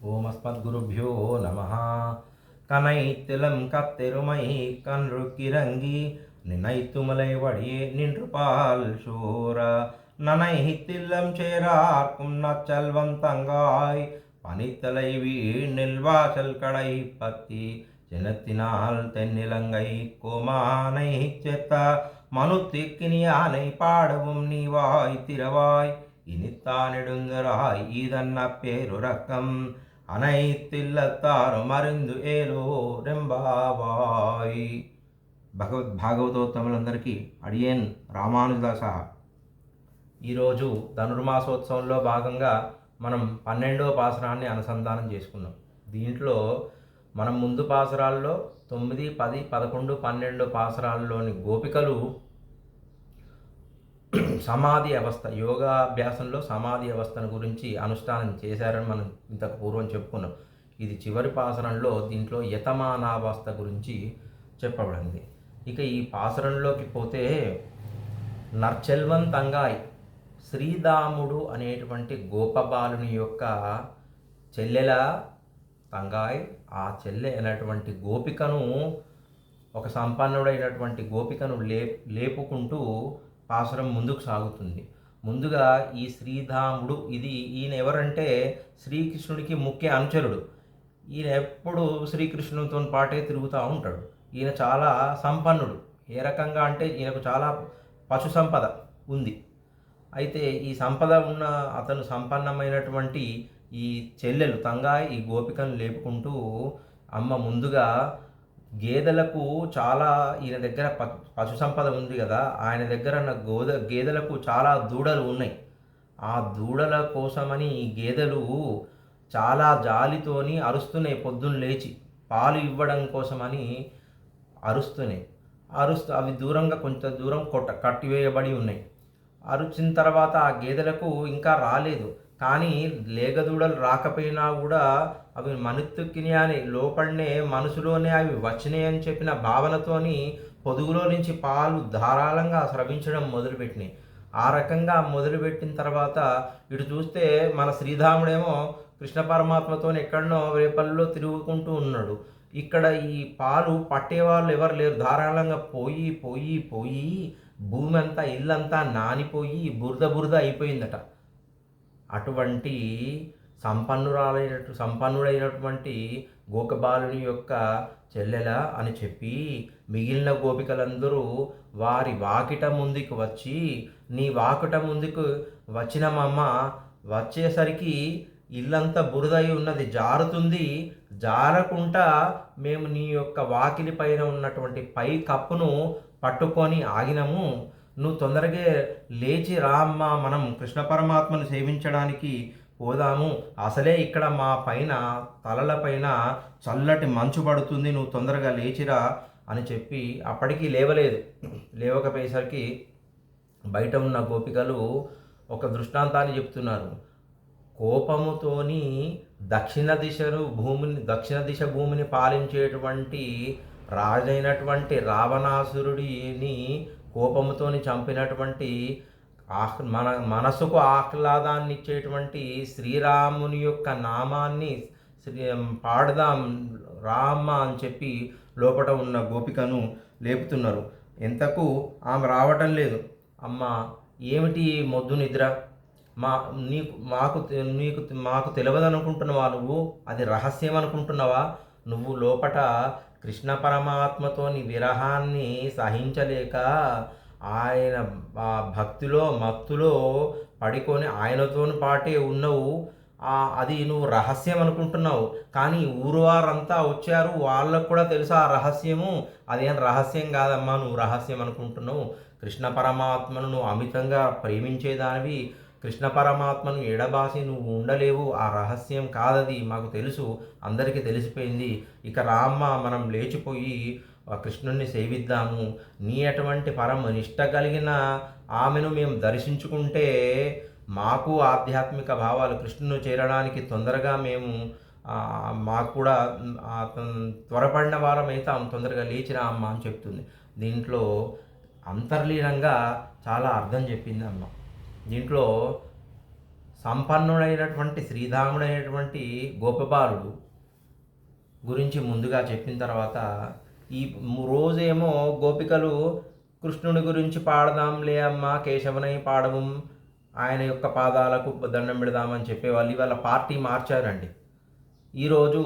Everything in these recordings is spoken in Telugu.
ஓமஸ்மத்குருபியோ நம கனை திலம் கத்தெருமை கன்று கிறங்கி நினைத்துமலை வழியே நின்று பால் சூர நனை தில்லம் சேரார்க்கும் நச்செல்வம் தங்காய் பனித்தலை வீணில் வாசல் கடை பத்தி செலுத்தினால் தென்னிலங்கை கோமானை செத்த மனு திக்கினியானை பாடவும் நீ வாய் திரவாய் இனித்தானிடுங்கராய் இதன்ன பேருறக்கம் అనైతిల్లతారు మరిందు ఏలో రెంబాబాయ్ భగవద్ భాగవతోత్తములందరికీ అడియేన్ రామానుజదాస. ఈరోజు ధనుర్మాసోత్సవంలో భాగంగా మనం పన్నెండవ పాసరాన్ని అనుసంధానం చేసుకున్నాం. దీంట్లో మనం ముందు పాసరాల్లో తొమ్మిది పది పదకొండు పన్నెండు పాసరాల్లోని గోపికలు సమాధి అవస్థ యోగాభ్యాసంలో సమాధి అవస్థను గురించి అనుష్ఠానం చేశారని మనం ఇంతకు పూర్వం చెప్పుకున్నాం. ఇది చివరి పాసరంలో దీంట్లో యతమానావస్థ గురించి చెప్పబడింది. ఇక ఈ పాసరంలోకి పోతే నర్చెల్వం తంగాయ్ శ్రీదాముడు అనేటువంటి గోపబాలుని యొక్క చెల్లెల తంగాయ్ ఆ చెల్లె అనేటువంటి గోపికను ఒక సంపన్నుడైనటువంటి గోపికను లే లేపుకుంటూ పాసురం ముందుకు సాగుతుంది. ముందుగా ఈ శ్రీధాముడు ఇది ఈయన ఎవరంటే శ్రీకృష్ణుడికి ముఖ్య అనుచరుడు. ఈయన ఎప్పుడు శ్రీకృష్ణునితో పాటే తిరుగుతూ ఉంటాడు. ఈయన చాలా సంపన్నుడు. ఏ రకంగా అంటే ఈయనకు చాలా పశు సంపద ఉంది. అయితే ఈ సంపద ఉన్న అతను సంపన్నమైనటువంటి ఈ చెల్లెలు తంగా ఈ గోపికను లేపుకుంటూ అమ్మ ముందుగా గేదెలకు చాలా ఈయన దగ్గర ప- పశు సంపద ఉంది కదా ఆయన దగ్గర ఉన్న గోద గేదెలకు చాలా దూడలు ఉన్నాయి. ఆ దూడల కోసమని ఈ గేదెలు చాలా జాలితోని అరుస్తున్నాయి పొద్దున్న లేచి. పాలు ఇవ్వడం కోసమని అరుస్తున్నాయి. అరుస్తూ అవి దూరంగా కొంత దూరం కొట్ట కట్టివేయబడి ఉన్నాయి. అరుచిన తర్వాత ఆ గేదెలకు ఇంకా రాలేదు. కానీ లేగదూడలు రాకపోయినా కూడా అవి మనుత్తుకిని అని లోపలనే మనసులోనే అవి వచ్చినాయి అని చెప్పిన భావనతోని పొదుగులో నుంచి పాలు ధారాళంగా స్రవించడం మొదలుపెట్టినాయి. ఆ రకంగా మొదలుపెట్టిన తర్వాత ఇటు చూస్తే మన శ్రీధాముడేమో కృష్ణ పరమాత్మతో ఎక్కడనో రేపల్లో తిరుగుకుంటూ ఉన్నాడు. ఇక్కడ ఈ పాలు పట్టేవాళ్ళు ఎవరు లేరు. ధారాళంగా పోయి పోయి పోయి భూమి అంతా ఇల్లంతా నానిపోయి బురద బురద అయిపోయిందట. అటువంటి సంపన్నురాలైనటు సంపన్నుడైనటువంటి గోకబాలుని యొక్క చెల్లెల అని చెప్పి మిగిలిన గోపికలందరూ వారి వాకిట ముందుకు వచ్చి నీ వాకిట ముందుకు వచ్చినమమ్మ వచ్చేసరికి ఇల్లంతా బురదై ఉన్నది జారుతుంది. జారకుండా మేము నీ యొక్క వాకిలి పైన ఉన్నటువంటి పై కప్పును పట్టుకొని ఆగినము. నువ్వు తొందరగా లేచి రామ్మా మనం కృష్ణ పరమాత్మను సేవించడానికి పోదాము. అసలే ఇక్కడ మా పైన తలల పైన చల్లటి మంచు పడుతుంది నువ్వు తొందరగా లేచిరా అని చెప్పి అప్పటికి లేవలేదు. లేవకపోయేసరికి బయట ఉన్న గోపికలు ఒక దృష్టాంతాన్ని చెప్తున్నారు. కోపముతోని దక్షిణ దిశను భూమిని దక్షిణ దిశ భూమిని పాలించేటువంటి రాజైనటువంటి రావణాసురుడిని కోపముతోని చంపినటువంటి ఆహ్ మన మనసుకు ఆహ్లాదాన్ని ఇచ్చేటువంటి శ్రీరాముని యొక్క నామాన్ని శ్రీ పాడదాం రామ అని చెప్పి లోపల ఉన్న గోపికను లేపుతున్నారు. ఎంతకు ఆమె రావటం లేదు. అమ్మ ఏమిటి మొద్దు నిద్ర? మా నీకు మాకు నీకు మాకు తెలియదు అనుకుంటున్నావా నువ్వు? అది రహస్యం అనుకుంటున్నావా? నువ్వు లోపట కృష్ణ పరమాత్మతోని విరహాన్ని సహించలేక ఆయన భక్తిలో మత్తులో పడుకొని ఆయనతో పాటే ఉన్నావు. అది నువ్వు రహస్యం అనుకుంటున్నావు. కానీ ఊరు వారంతా వచ్చారు. వాళ్ళకు కూడా తెలుసా ఆ రహస్యము. అదేం రహస్యం కాదమ్మా నువ్వు రహస్యం అనుకుంటున్నావు. కృష్ణ పరమాత్మను నువ్వు అమితంగా ప్రేమించేదానివి. కృష్ణ పరమాత్మను ఎడబాసి నువ్వు ఉండలేవు ఆ రహస్యం కాదది మాకు తెలుసు అందరికీ తెలిసిపోయింది. ఇక రామ్మ మనం లేచిపోయి కృష్ణుణ్ణి సేవిద్దాము. నీ అటువంటి పరమ నిష్ట కలిగిన ఆమెను మేము దర్శించుకుంటే మాకు ఆధ్యాత్మిక భావాలు కృష్ణుని చేరడానికి తొందరగా మేము మాకు కూడా త్వరపడిన వారం తొందరగా లేచిరా అమ్మ అని చెప్తుంది. దీంట్లో అంతర్లీనంగా చాలా అర్థం చెప్పింది అమ్మ. దీంట్లో సంపన్నుడైనటువంటి శ్రీధాముడైనటువంటి గోపబాలుడు గురించి ముందుగా చెప్పిన తర్వాత ఈ రోజేమో గోపికలు కృష్ణుడి గురించి పాడదాంలే అమ్మ కేశవనై పాడవం ఆయన యొక్క పాదాలకు దండం పెడదామని చెప్పేవాళ్ళు. ఇవాళ పార్టీ మార్చారండి. ఈరోజు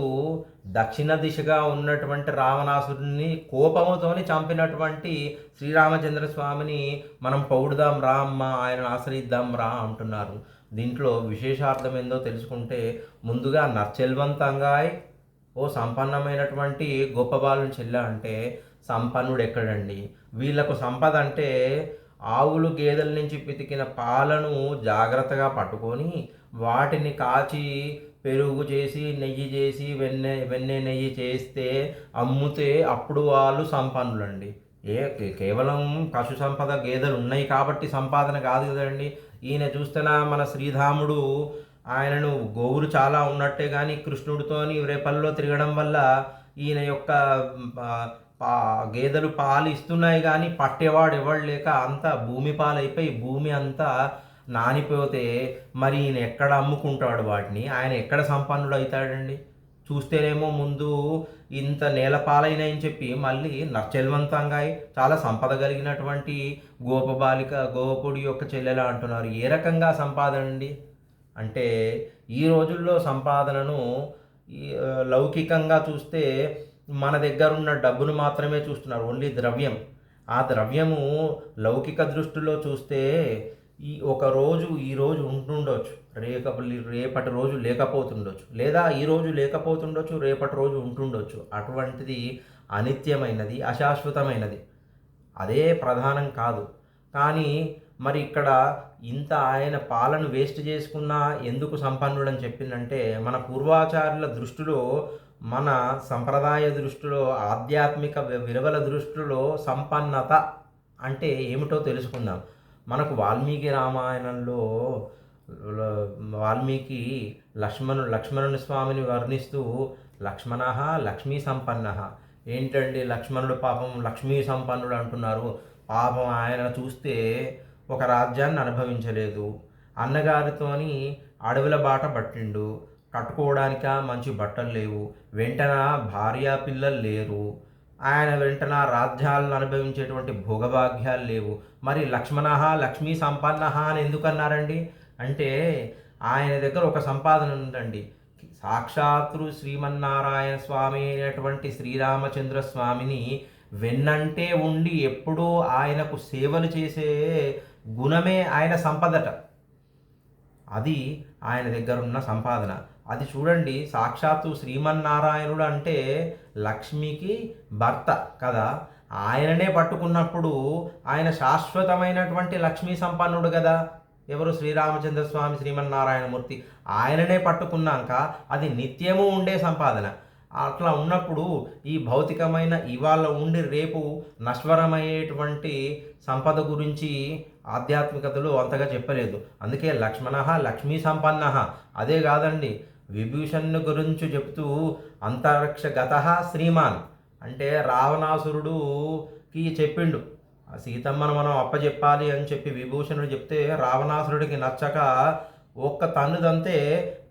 దక్షిణ దిశగా ఉన్నటువంటి రావణాసురుడిని కోపముతోని చంపినటువంటి శ్రీరామచంద్ర స్వామిని మనం పౌడుదాం రా అమ్మ ఆయన ఆశ్రయిద్దాం రా అంటున్నారు. దీంట్లో విశేషార్థం ఏందో తెలుసుకుంటే ముందుగా నర్చెల్వంతంగాయ్ ఓ సంపన్నమైనటువంటి గొప్ప బాలుని చెల్ల అంటే సంపన్నుడు ఎక్కడండి వీళ్ళకు సంపద అంటే ఆవులు గేదెల నుంచి పితికిన పాలను జాగ్రత్తగా పట్టుకొని వాటిని కాచి పెరుగు చేసి నెయ్యి చేసి వెన్నె వెన్నె నెయ్యి చేస్తే అమ్ముతే అప్పుడు వాళ్ళు సంపన్నులండి. ఏ కేవలం పశు సంపద గేదెలు ఉన్నాయి కాబట్టి సంపాదన కాదు కదండి. ఈయన చూస్తున్నా మన శ్రీధాముడు ఆయనను గోవులు చాలా ఉన్నట్టే కానీ కృష్ణుడితోని రేపల్లో తిరగడం వల్ల ఈయన యొక్క పా గేదెలు పాలు ఇస్తున్నాయి కానీ పట్టేవాడు ఎవడు లేక అంతా భూమి పాలైపోయి భూమి అంతా నానిపోతే మరి ఈయన ఎక్కడ అమ్ముకుంటాడు వాటిని? ఆయన ఎక్కడ సంపన్నుడు అవుతాడండి? చూస్తేనేమో ముందు ఇంత నేలపాలైనాయని చెప్పి మళ్ళీ నర్చెల్వంతంగా చాలా సంపద కలిగినటువంటి గోపబాలిక గోపుడి యొక్క చెల్లెల అంటున్నారు. ఏ రకంగా సంపాదన అండి అంటే ఈ రోజుల్లో సంపాదనను ఈ, లౌకికంగా చూస్తే మన దగ్గర ఉన్న డబ్బును మాత్రమే చూస్తున్నారు. ఓన్లీ ద్రవ్యం. ఆ ద్రవ్యము లౌకిక దృష్టిలో చూస్తే ఈ ఒక రోజు ఈ రోజు ఉంటుండొచ్చు. రేక రేపటి రోజు లేకపోతుండొచ్చు. లేదా ఈ రోజు లేకపోతుండొచ్చు రేపటి రోజు ఉంటుండొచ్చు. అటువంటిది అనిత్యమైనది అశాశ్వతమైనది. అదే ప్రధానం కాదు. కానీ మరి ఇక్కడ ఇంత ఆయన పాలను వేస్ట్ చేసుకున్నా ఎందుకు సంపన్నుడని చెప్పిందంటే మన పూర్వాచార్యుల దృష్టిలో మన సంప్రదాయ దృష్టిలో ఆధ్యాత్మిక విలువల దృష్టిలో సంపన్నత అంటే ఏమిటో తెలుసుకుందాం. మనకు వాల్మీకి రామాయణంలో వాల్మీకి లక్ష్మణు లక్ష్మణుని స్వామిని వర్ణిస్తూ లక్ష్మణ లక్ష్మీ సంపన్న. ఏంటండి లక్ష్మణుడు పాపం లక్ష్మీ సంపన్నుడు అంటున్నారు? పాపం ఆయన చూస్తే ఒక రాజ్యాన్ని అనుభవించలేదు. అన్నగారితోని అడవుల బాట పట్టిండు. కట్టుకోవడానిక మంచి బట్టలు లేవు. వెంటన భార్య పిల్లలు లేరు. ఆయన వెంటన రాజ్యాలను అనుభవించేటువంటి భోగభాగ్యాలు లేవు. మరి లక్ష్మణ లక్ష్మీ సంపన్న అని ఎందుకన్నారండి? అంటే ఆయన దగ్గర ఒక సంపాదన ఉందండి. సాక్షాత్తు శ్రీమన్నారాయణ స్వామి అయినటువంటి శ్రీరామచంద్ర స్వామిని వెన్నంటే ఉండి ఎప్పుడూ ఆయనకు సేవలు చేసే గుణమే ఆయన సంపదట. అది ఆయన దగ్గర ఉన్న సంపాదన. అది చూడండి సాక్షాత్తు శ్రీమన్నారాయణుడు అంటే లక్ష్మికి భర్త కదా? ఆయననే పట్టుకున్నప్పుడు ఆయన శాశ్వతమైనటువంటి లక్ష్మీ సంపన్నుడు కదా? ఎవరు? శ్రీరామచంద్ర స్వామి శ్రీమన్నారాయణమూర్తి. ఆయననే పట్టుకున్నాక అది నిత్యము ఉండే సంపాదన. అట్లా ఉన్నప్పుడు ఈ భౌతికమైన ఇవాళ ఉండి రేపు నశ్వరమయ్యేటువంటి సంపద గురించి ఆధ్యాత్మికతలు అంతగా చెప్పలేదు. అందుకే లక్ష్మణ లక్ష్మీ సంపన్న. అదే కాదండి విభూషణ్ గురించి చెప్తూ అంతరిక్ష గత శ్రీమాన్ అంటే రావణాసురుడుకి చెప్పిండు. ఆ సీతమ్మను మనం అప్పచెప్పాలి అని చెప్పి విభూషణుడు చెప్తే రావణాసురుడికి నచ్చక ఒక్క తన్నుదంతే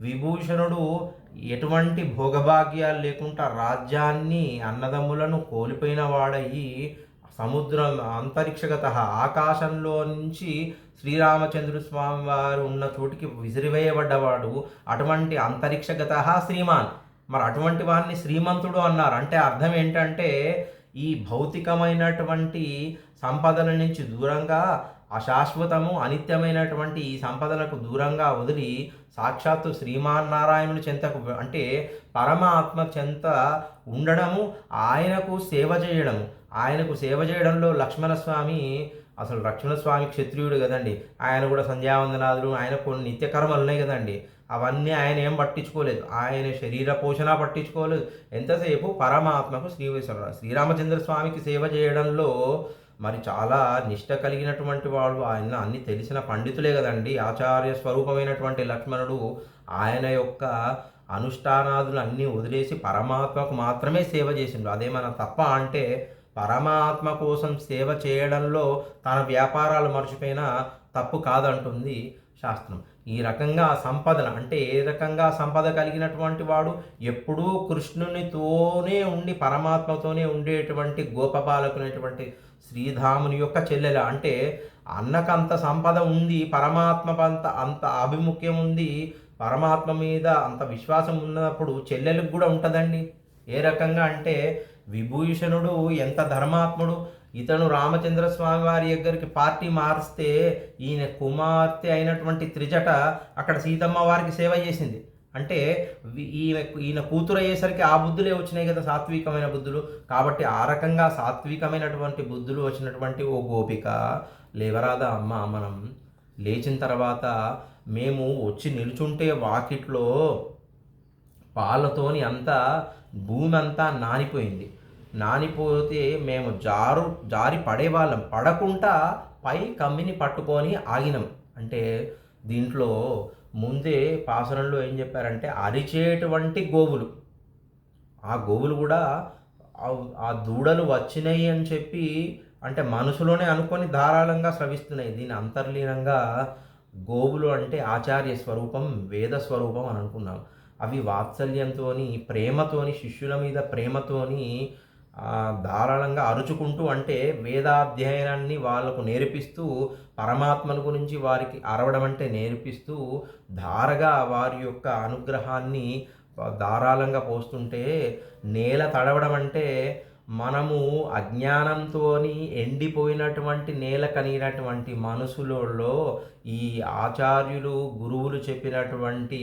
విభూషణుడు ఎటువంటి భోగభాగ్యాలు లేకుండా రాజ్యాన్ని అన్నదమ్ములను కోల్పోయిన వాడయ్యి సముద్రం అంతరిక్షగత ఆకాశంలో నుంచి శ్రీరామచంద్ర స్వామి వారు ఉన్న చోటికి విసిరివేయబడ్డవాడు అటువంటి అంతరిక్షగత శ్రీమాన్. మరి అటువంటి వారిని శ్రీమంతుడు అన్నారు. అంటే అర్థం ఏంటంటే ఈ భౌతికమైనటువంటి సంపదల నుంచి దూరంగా అశాశ్వతము అనిత్యమైనటువంటి ఈ సంపదలకు దూరంగా వదిలి సాక్షాత్తు శ్రీమాన్నారాయణుని చెంతకు అంటే పరమాత్మ చెంత ఉండడము ఆయనకు సేవ చేయడము. ఆయనకు సేవ చేయడంలో లక్ష్మణస్వామి అసలు లక్ష్మణస్వామి క్షత్రియుడు కదండి. ఆయన కూడా సంధ్యావందనాదులు ఆయన కొన్ని నిత్యకర్మలు ఉన్నాయి కదండి. అవన్నీ ఆయన ఏం పట్టించుకోలేదు. ఆయన శరీర పోషణ పట్టించుకోలేదు. ఎంతసేపు పరమాత్మకు శ్రీ శ్రీరామచంద్ర స్వామికి సేవ చేయడంలో మరి చాలా నిష్ట కలిగినటువంటి వాడు ఆయన అన్ని తెలిసిన పండితులే కదండి. ఆచార్య స్వరూపమైనటువంటి లక్ష్మణుడు ఆయన యొక్క అనుష్ఠానాదులు అన్నీ వదిలేసి పరమాత్మకు మాత్రమే సేవ చేసిండు. అదేమన్నా తప్ప అంటే పరమాత్మ కోసం సేవ చేయడంలో తన వ్యాపారాలు మర్చిపోయినా తప్పు కాదంటుంది శాస్త్రం. ఈ రకంగా సంపదన అంటే ఏ రకంగా సంపద కలిగినటువంటి వాడు ఎప్పుడూ కృష్ణునితోనే ఉండి పరమాత్మతోనే ఉండేటువంటి గోపబాలకునేటువంటి శ్రీధాముని యొక్క చెల్లెల. అంటే అన్నకంత సంపద ఉంది పరమాత్మ అంత అంత ఆభిముఖ్యం ఉంది పరమాత్మ మీద అంత విశ్వాసం ఉన్నప్పుడు చెల్లెలకు కూడా ఉంటుందండి. ఏ రకంగా అంటే విభూషణుడు ఎంత ధర్మాత్ముడు? ఇతను రామచంద్ర స్వామి వారి దగ్గరికి పార్టీ మారిస్తే ఈయన కుమార్తె అయినటువంటి త్రిజట అక్కడ సీతమ్మ వారికి సేవ చేసింది. అంటే ఈమె ఈయన ఈయన కూతురు అయ్యేసరికి ఆ బుద్ధులే వచ్చినాయి కదా సాత్వికమైన బుద్ధులు. కాబట్టి ఆ రకంగా సాత్వికమైనటువంటి బుద్ధులు వచ్చినటువంటి ఓ గోపిక లేవరాదా అమ్మ మనం లేచిన తర్వాత మేము వచ్చి నిల్చుంటే వాకిట్లో పాలతోని అంతా భూమి అంతా నానిపోయింది. నానిపోతే మేము జారు జారి పడేవాళ్ళం. పడకుండా పై కమ్మిని పట్టుకొని ఆగినాం. అంటే దీంట్లో ముందే పాసరంలో ఏం చెప్పారంటే అరిచేటువంటి గోవులు. ఆ గోవులు కూడా ఆ- దూడలు వచ్చినాయి అని చెప్పి అంటే మనసులోనే అనుకొని ధారాళంగా స్రవిస్తున్నాయి. దీని అంతర్లీనంగా గోవులు అంటే ఆచార్య స్వరూపం వేద స్వరూపం అని అనుకున్నాం. అవి వాత్సల్యంతోని ప్రేమతోని శిష్యుల మీద ప్రేమతోని ధారాళంగా అరుచుకుంటూ అంటే వేదాధ్యయనాన్ని వాళ్ళకు నేర్పిస్తూ పరమాత్మను గురించి వారికి అరవడం అంటే నేర్పిస్తూ ధారగా వారి యొక్క అనుగ్రహాన్ని ధారాళంగా పోస్తుంటే నేల తడవడం అంటే మనము అజ్ఞానంతో ఎండిపోయినటువంటి నేల కనిగినటువంటి మనసులలో ఈ ఆచార్యులు గురువులు చెప్పినటువంటి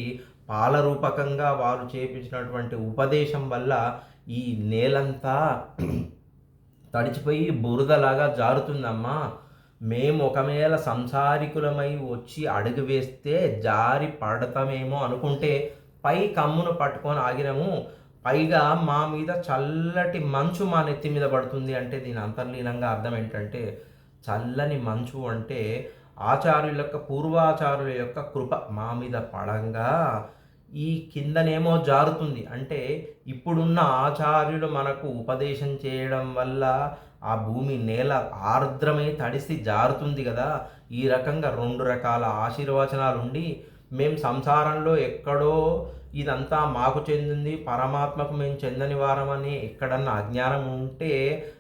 పాలరూపకంగా వారు చేపించినటువంటి ఉపదేశం వల్ల ఈ నేలంతా తడిచిపోయి బురదలాగా జారుతుందమ్మా. మేము ఒకవేళ సంసారికులమై వచ్చి అడుగు వేస్తే జారి పడతామేమో అనుకుంటే పై కమ్మును పట్టుకొని ఆగినాము. పైగా మా మీద చల్లటి మంచు మా నెత్తి మీద పడుతుంది అంటే దీని అంతర్లీనంగా అర్థం ఏంటంటే చల్లని మంచు అంటే ఆచార్యుల యొక్క పూర్వాచారుల యొక్క కృప మా మీద పడంగా. ఈ కిందనేమో జారుతుంది. అంటే ఇప్పుడున్న ఆచార్యులు మనకు ఉపదేశం చేయడం వల్ల ఆ భూమి నేల ఆర్ద్రమై తడిసి జారుతుంది కదా. ఈ రకంగా రెండు రకాల ఆశీర్వచనాలు ఉండి మేము సంసారంలో ఎక్కడో ఇదంతా మాకు చెందింది పరమాత్మకు మేము చెందని వారమని ఎక్కడన్నా అజ్ఞానం ఉంటే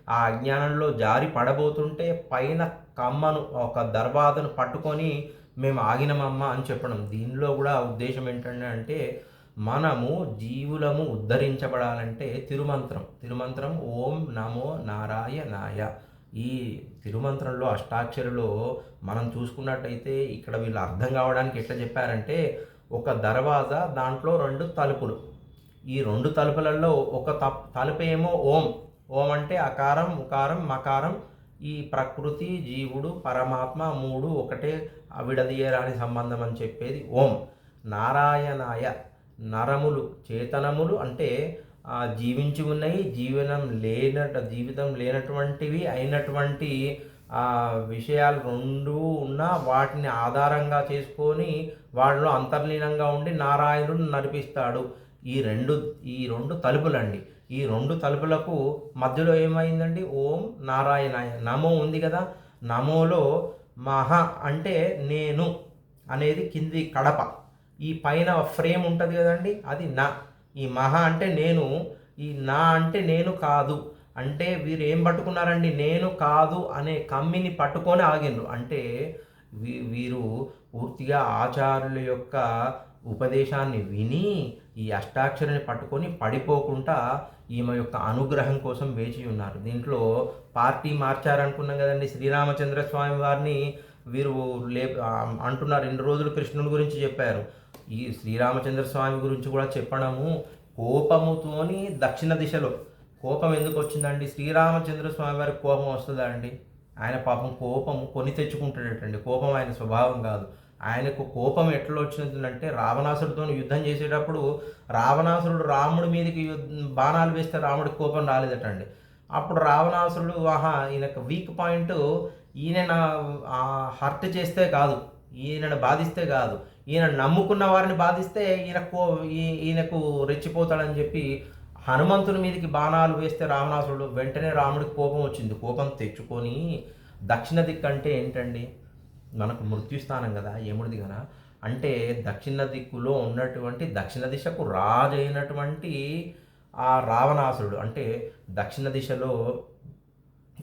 ఆ అజ్ఞానంలో జారి పడబోతుంటే పైన కమ్మను ఒక దర్వాదను పట్టుకొని మేము ఆగినమమ్మ అని చెప్పడం. దీనిలో కూడా ఉద్దేశం ఏంటంటే అంటే మనము జీవులము ఉద్ధరించబడాలంటే తిరుమంత్రం. తిరుమంత్రం ఓం నమో నారాయణాయ. ఈ తిరుమంత్రంలో అష్టాక్షరులో మనం చూసుకున్నట్టయితే ఇక్కడ వీళ్ళు అర్థం కావడానికి ఎట్లా చెప్పారంటే ఒక దర్వాజా దాంట్లో రెండు తలుపులు. ఈ రెండు తలుపులలో ఒక తప్ తలుపేమో ఓం. ఓం అంటే అకారం ఉకారం మకారం. ఈ ప్రకృతి జీవుడు పరమాత్మ మూడు ఒకటే విడదీయరాని సంబంధం అని చెప్పేది ఓం. నారాయణాయ నరములు చేతనములు అంటే జీవించి ఉన్నాయి జీవనం లేనట జీవితం లేనటువంటివి అయినటువంటి విషయాలు రెండు ఉన్నా వాటిని ఆధారంగా చేసుకొని వాటిలో అంతర్లీనంగా ఉండి నారాయణుడు నడిపిస్తాడు. ఈ రెండు ఈ రెండు తలుపులండి. ఈ రెండు తలుపులకు మధ్యలో ఏమైందండి? ఓం నారాయణాయ. నమో ఉంది కదా. నమోలో మహ అంటే నేను అనేది కింది కడప. ఈ పైన ఫ్రేమ్ ఉంటుంది కదండి అది నా. ఈ మహ అంటే నేను ఈ నా అంటే నేను కాదు. అంటే వీరు ఏం పట్టుకున్నారండి నేను కాదు అనే కమ్మిని పట్టుకొని ఆగిండ్రు. అంటే వీ వీరు పూర్తిగా ఆచార్యుల యొక్క ఉపదేశాన్ని విని ఈ అష్టాక్షరిని పట్టుకొని పడిపోకుండా ఈమె యొక్క అనుగ్రహం కోసం వేచి ఉన్నారు. దీంట్లో పార్టీ మార్చారనుకున్నాం కదండి శ్రీరామచంద్ర స్వామి వారిని. వీరు లే అంటున్నారు రెండు రోజులు కృష్ణుని గురించి చెప్పారు. ఈ శ్రీరామచంద్ర స్వామి గురించి కూడా చెప్పడము కోపముతోని దక్షిణ దిశలో. కోపం ఎందుకు వచ్చిందండి? శ్రీరామచంద్ర స్వామి వారికి కోపం వస్తుందా అండి? ఆయన పాపం కోపం కొని తెచ్చుకుంటాడటండి. కోపం ఆయన స్వభావం కాదు. ఆయనకు కోపం ఎట్లా వచ్చిందంటే రావణాసుడితో యుద్ధం చేసేటప్పుడు రావణాసురుడు రాముడి మీదకి బాణాలు వేస్తే రాముడికి కోపం రాలేదటండి. అప్పుడు రావణాసురుడు ఆహా ఈయనకు వీక్ పాయింట్ ఈయన హర్ట్ చేస్తే కాదు ఈయనను బాధిస్తే కాదు ఈయన నమ్ముకున్న వారిని బాధిస్తే ఈయన కో ఈయనకు రెచ్చిపోతాడని చెప్పి హనుమంతుని మీదకి బాణాలు వేస్తే రావణాసురుడు వెంటనే రాముడికి కోపం వచ్చింది. కోపం తెచ్చుకొని దక్షిణ దిక్కు అంటే ఏంటండి? మనకు మృత్యుస్థానం కదా యముడిది కదా? అంటే దక్షిణ దిక్కులో ఉన్నటువంటి దక్షిణ దిశకు రాజు అయినటువంటి ఆ రావణాసురుడు అంటే దక్షిణ దిశలో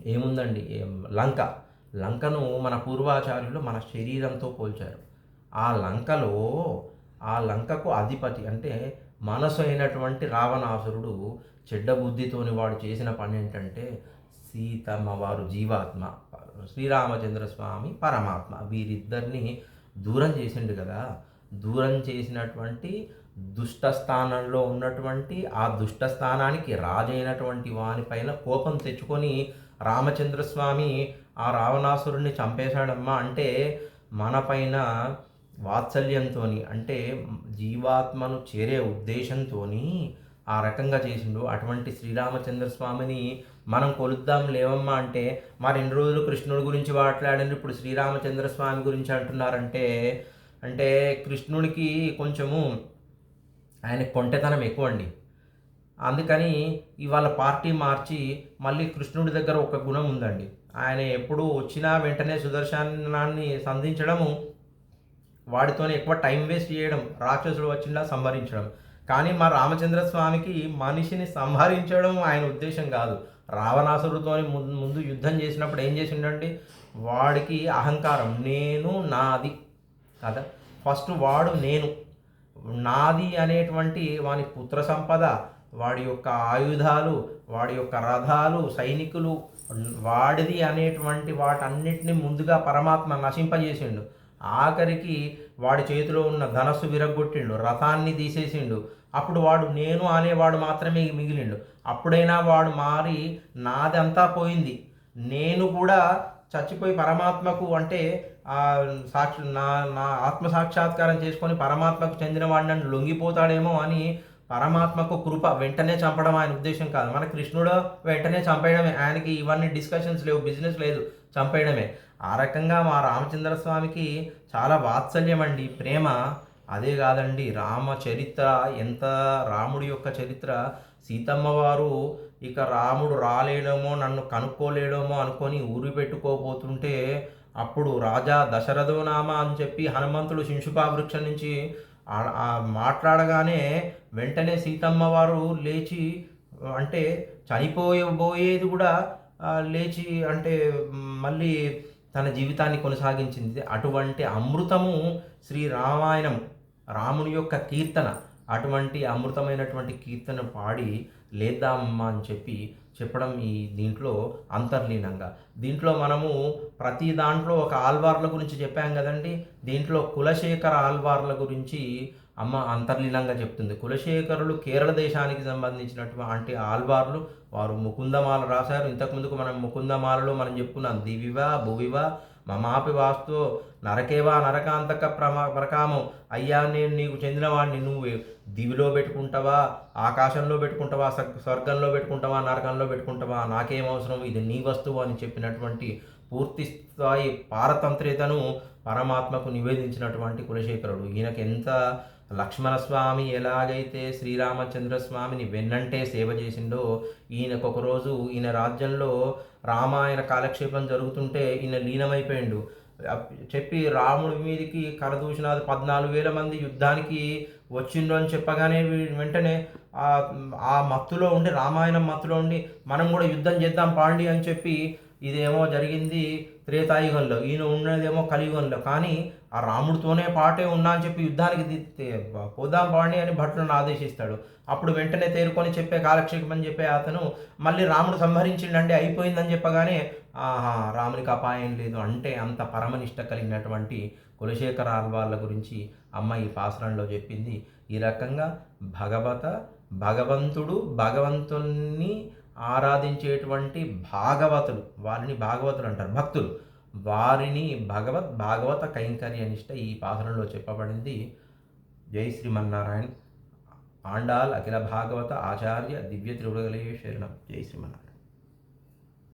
ఏముందండి? లంక. లంకను మన పూర్వాచార్యులు మన శరీరంతో పోల్చారు. ఆ లంకలో ఆ లంకకు అధిపతి అంటే మనసు అయినటువంటి రావణాసురుడు చెడ్డ బుద్ధితోని వాడు చేసిన పని ఏంటంటే సీతమ్మ వారు జీవాత్మ. శ్రీరామచంద్ర స్వామి పరమాత్మ. వీరిద్దరిని దూరం చేసిండు కదా. దూరం చేసినటువంటి దుష్ట స్థానంలో ఉన్నటువంటి ఆ దుష్ట స్థానానికి రాజైనటువంటి వానిపైన కోపం తెచ్చుకొని రామచంద్ర స్వామి ఆ రావణాసురుణ్ణి చంపేశాడమ్మా అంటే మనపైన వాత్సల్యంతో అంటే జీవాత్మను చేరే ఉద్దేశంతో ఆ రకంగా చేసిండు. అటువంటి శ్రీరామచంద్ర స్వామిని మనం కొలుద్దాం లేవమ్మా అంటే మరి రెండు రోజులు కృష్ణుడి గురించి మాట్లాడండి ఇప్పుడు శ్రీరామచంద్ర స్వామి గురించి అంటున్నారంటే అంటే కృష్ణుడికి కొంచెము ఆయన కొంటెతనం ఎక్కువ అండి అందుకని ఇవాళ పార్టీ మార్చి మళ్ళీ కృష్ణుడి దగ్గర ఒక గుణం ఉందండి. ఆయన ఎప్పుడు వచ్చినా వెంటనే సుదర్శనాన్ని సంధించడము వాడితోనే ఎక్కువ టైం వేస్ట్ చేయడం రాక్షసుడు వచ్చిందా సంహరించడం. కానీ మా రామచంద్ర స్వామికి మనిషిని సంహరించడం ఆయన ఉద్దేశం కాదు. రావణాసురుతో ముందు ముందు యుద్ధం చేసినప్పుడు ఏం చేసిండండి? వాడికి అహంకారం నేను నాది. కదా? ఫస్ట్ వాడు నేను. నాది అనేటువంటి వాని పుత్ర సంపద వాడి యొక్క ఆయుధాలు వాడి యొక్క రథాలు సైనికులు వాడిది అనేటువంటి వాటన్నిటిని ముందుగా పరమాత్మ నశింపజేసిండు. ఆఖరికి వాడి చేతిలో ఉన్న ధనస్సు విరగొట్టిండు రథాన్ని తీసేసిండు. అప్పుడు వాడు నేను అనేవాడు మాత్రమే మిగిలిండు. అప్పుడైనా వాడు మారి నాదంతా పోయింది. నేను కూడా చచ్చిపోయి పరమాత్మకు అంటే సాక్షి నా నా ఆత్మ సాక్షాత్కారం చేసుకొని పరమాత్మకు చెందిన వాడిని నన్ను లొంగిపోతాడేమో అని పరమాత్మకు కృప వెంటనే చంపడం ఆయన ఉద్దేశం కాదు. మన కృష్ణుడు వెంటనే చంపేయడమే. ఆయనకి ఇవన్నీ డిస్కషన్స్ లేవు బిజినెస్ లేదు. చంపేయడమే. ఆ రకంగా మా రామచంద్ర స్వామికి చాలా వాత్సల్యం అండి ప్రేమ అదే కాదండి రామ చరిత్ర ఎంత రాముడి యొక్క చరిత్ర. సీతమ్మ వారు ఇక రాముడు రాలేడమో నన్ను కనుక్కోలేడమో అనుకొని ఊరి పెట్టుకోబోతుంటే అప్పుడు రాజా దశరథోనామ అని చెప్పి హనుమంతుడు శింషుపా వృక్షం నుంచి మాట్లాడగానే వెంటనే సీతమ్మ వారు లేచి అంటే చనిపోయబోయేది కూడా లేచి అంటే మళ్ళీ తన జీవితాన్ని కొనసాగించింది. అటువంటి అమృతము శ్రీ రామాయణం. రాముని యొక్క కీర్తన అటువంటి అమృతమైనటువంటి కీర్తన పాడి లేద్దామమ్మా అని చెప్పి చెప్పడం ఈ దీంట్లో అంతర్లీనంగా. దీంట్లో మనము ప్రతి దాంట్లో ఒక ఆల్వార్ల గురించి చెప్పాం కదండి. దీంట్లో కులశేఖర ఆల్వార్ల గురించి అమ్మ అంతర్లీనంగా చెప్తుంది. కులశేఖరులు కేరళ దేశానికి సంబంధించినటువంటి ఆల్వార్లు వారు ముకుందమాల రాశారు. ఇంతకుముందుకు మనం ముకుందమాలలో మనం చెప్పుకున్నాం దివివ భువివ మమాపి వాస్తు నరకేవా నరకాంతక ప్రమా ప్రకామం. అయ్యా నేను నీకు చెందినవాడిని నువ్వు దివిలో పెట్టుకుంటావా ఆకాశంలో పెట్టుకుంటావా స్వర్గంలో పెట్టుకుంటావా నరకంలో పెట్టుకుంటావా? నాకేం అవసరం? ఇది నీ వస్తువు అని చెప్పినటువంటి పూర్తి స్థాయి పారతంత్రితను పరమాత్మకు నివేదించినటువంటి కులశేఖరుడు. ఈయనకు ఎంత లక్ష్మణస్వామి ఎలాగైతే శ్రీరామచంద్ర స్వామిని వెన్నంటే సేవ చేసిండో ఈయనకు ఒకరోజు ఈయన రాజ్యంలో రామాయణ కాలక్షేపం జరుగుతుంటే ఈయన లీనమైపోయిండు. చెప్పి రాముడి మీదకి కరదూషణాది పద్నాలుగు వేల మంది యుద్ధానికి వచ్చిండు అని చెప్పగానే వెంటనే ఆ ఆ మత్తులో ఉండి రామాయణం మత్తులో ఉండి మనం కూడా యుద్ధం చేద్దాం పాండి అని చెప్పి ఇదేమో జరిగింది త్రేతాయుగంలో. ఈయన ఉన్నదేమో కలియుగంలో. కానీ ఆ రాముడితోనే పాటే ఉన్నా అని చెప్పి యుద్ధానికి ది- పోదాం బాణి అని భటులను ఆదేశిస్తాడు. అప్పుడు వెంటనే తేరుకొని చెప్పే కాలక్షేపం అని చెప్పే అతను మళ్ళీ రాముడు సంహరించిండండి అయిపోయిందని చెప్పగానే ఆహా రామునికి అపాయం లేదు. అంటే అంత పరమనిష్ట కలిగినటువంటి కులశేఖర ఆల్వాళ్ళ గురించి అమ్మ ఈ పాసరంలో చెప్పింది. ఈ రకంగా భగవత భగవంతుడు భగవంతుణ్ణి ఆరాధించేటువంటి భాగవతులు వారిని భాగవతులు అంటారు భక్తులు. వారిని భగవత్ భాగవత కైంకర్య నిష్ట ఈ పాసరంలో చెప్పబడింది. జై శ్రీమన్నారాయణ. ఆండాల్ అఖిల భాగవత ఆచార్య దివ్య త్రివృగలే శరణం. జై శ్రీమన్నారాయణ.